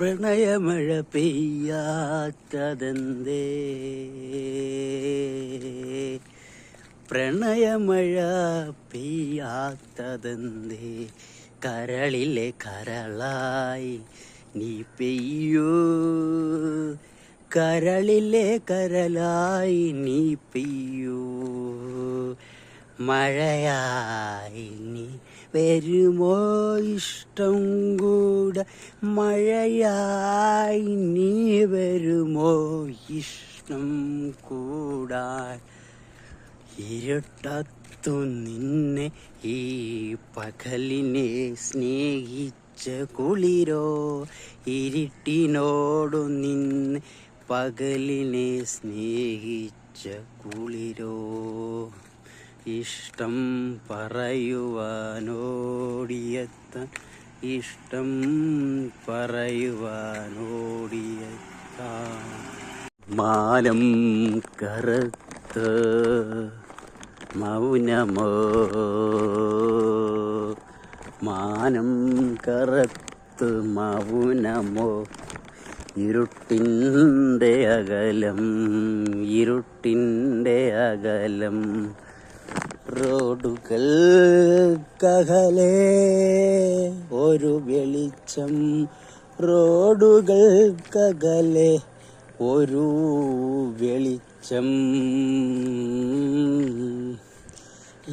പ്രണയമഴ പെയ്യാത്തതെന്തേ? പ്രണയമഴ പെയ്യാത്തതെന്തേ? കരളിലെ കരളായി നീ പെയ്യൂ. കരളിലെ കരളായി നീ പെയ്യൂ. മഴയായി നീ വരുമോ ഇഷ്ടം കൂടെ? മഴയായി നീ വരുമോ ഇഷ്ടം കൂടാ ഇരുട്ടത്തു നിന്നെ ഈ പകലിനെ സ്നേഹിച്ച കുളിരോ? ഇരുട്ടിനോടു നിന്ന് പകലിനെ സ്നേഹിച്ച കുളിരോ? ഇഷ്ടം പറയുവാനോടിയത്ത ഇഷ്ടം പറയുവാനോടിയെത്താൻ. മാലം കറുത്ത് മൗനമോ? മാനം കറുത്ത് മൗനമോ? ഇരുട്ടിന്റെ അകലം ഇരുട്ടിന്റെ അകലം. റോഡുകൾ കകലെ ഒരു വെളിച്ചം റോഡുകൾ കകലെ ഒരു വെളിച്ചം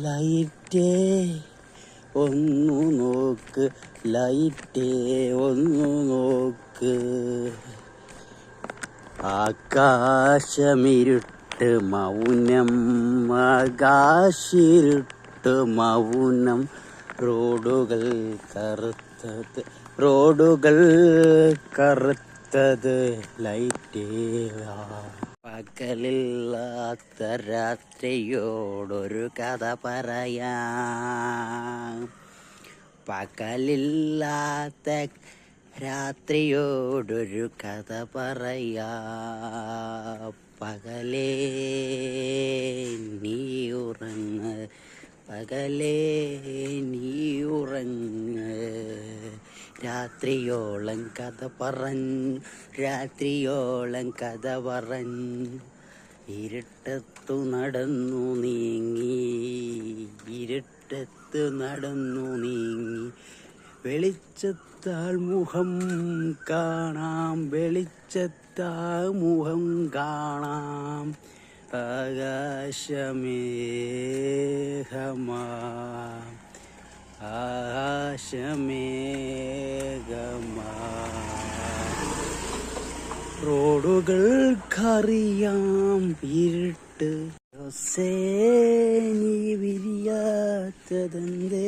ലൈറ്റേ ഒന്നു നോക്ക് ലൈറ്റേ ഒന്നു നോക്ക്. ആകാശമിരുട്ട് മൗനം ആകാശിരുട്ട് മൗനം. റോഡുകൾ കറുത്തത് റോഡുകൾ കറുത്തത് ലൈറ്റേവാ പകലില്ലാത്ത രാത്രിയോടൊരു കഥ പറയാം. പകലില്ലാത്ത രാത്രിയോടൊരു കഥ പറയാ. പകലേ നീ ഉറങ്ങ്. പകലേ നീ ഉറങ്ങ്. രാത്രിയോളം കഥ പറഞ്ഞു രാത്രിയോളം കഥ പറഞ്ഞു ഇരുട്ടത്തു നടന്നു നീങ്ങി ഇരുട്ടത്തു നടന്നു നീങ്ങി. മുഖം കാണാം വെളിച്ചത്താൽ മുഖം കാണാം. ആകാശമേഘമാ ആകാശമേഘമാ റോഡുകൾക്കറിയാം ഇരുട്ട് വിരിയാത്തതെന്തേ?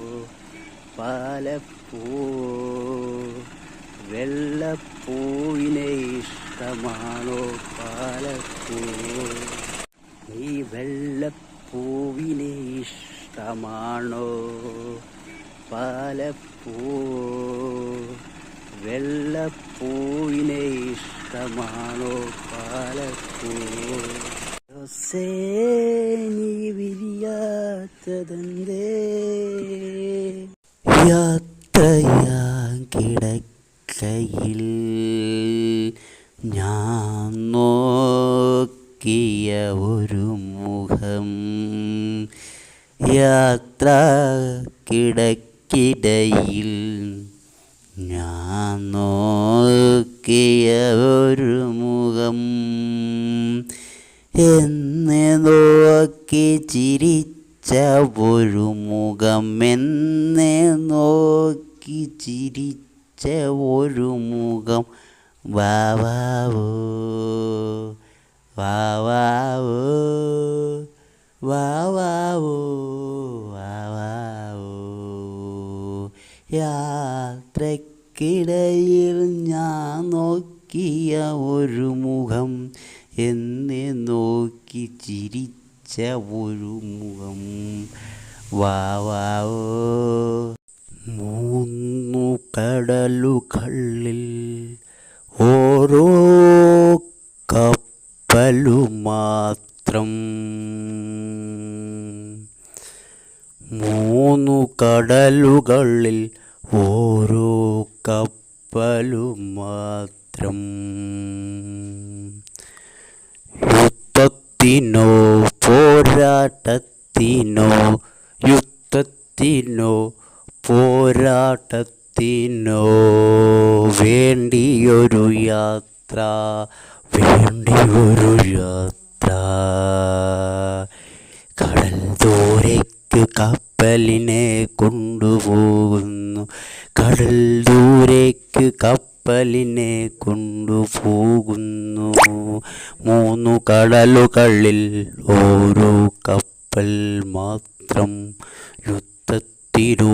പാലപ്പൂ വെള്ളപ്പൂവിനെ ഇഷ്ടമാണോ പാലപ്പൂ? നീ വെള്ളപ്പൂവിനെ ഇഷ്ടമാണോ പാലപ്പൂ? വെള്ളപ്പൂവിനെ ഇഷ്ടമാണോ പാലപ്പൂ? നീ വിരിയാത്തതെന്തേ? യാത്രയാൻ കിടക്കയിൽ ഞാൻ നോക്കിയ ഒരു മുഖം യാത്ര കിടക്കിടയിൽ ഞാൻ നോക്കിയ ഒരു മുഖം എന്നെ നോക്കി ചിരിച്ച ഒരു മുഖം നോക്കി ചിരിച്ച ഒരു മുഖം. വാവാവോ വാവാവോ വാവാവോ വാവാവോ യാത്രയ്ക്ക് ഞാൻ നോക്കിയ ഒരു മുഖം. എന്നെ നോക്കി ചിരിച്ച ഒരു മുഖം മൂന്നു കടലുകളിൽ ഓരോ കപ്പലു മാത്രം. മൂന്നു കടലുകളിൽ ഓരോ കപ്പലു മാത്രം. യുദ്ധത്തിനോ യുദ്ധത്തിനോ പോരാട്ടത്തിനോ വേണ്ടിയൊരു യാത്ര വേണ്ടിയൊരു യാത്ര. കടൽ ദൂരേക്ക് കപ്പലിനെ കൊണ്ടുപോകുന്നു. കടൽ ദൂരേക്ക് കപ്പലിനെ കൊണ്ടുപോകുന്നു. മൂന്നു കടലുകളിൽ ഓരോ കപ്പൽ മാത്രം യുദ്ധത്തിനോ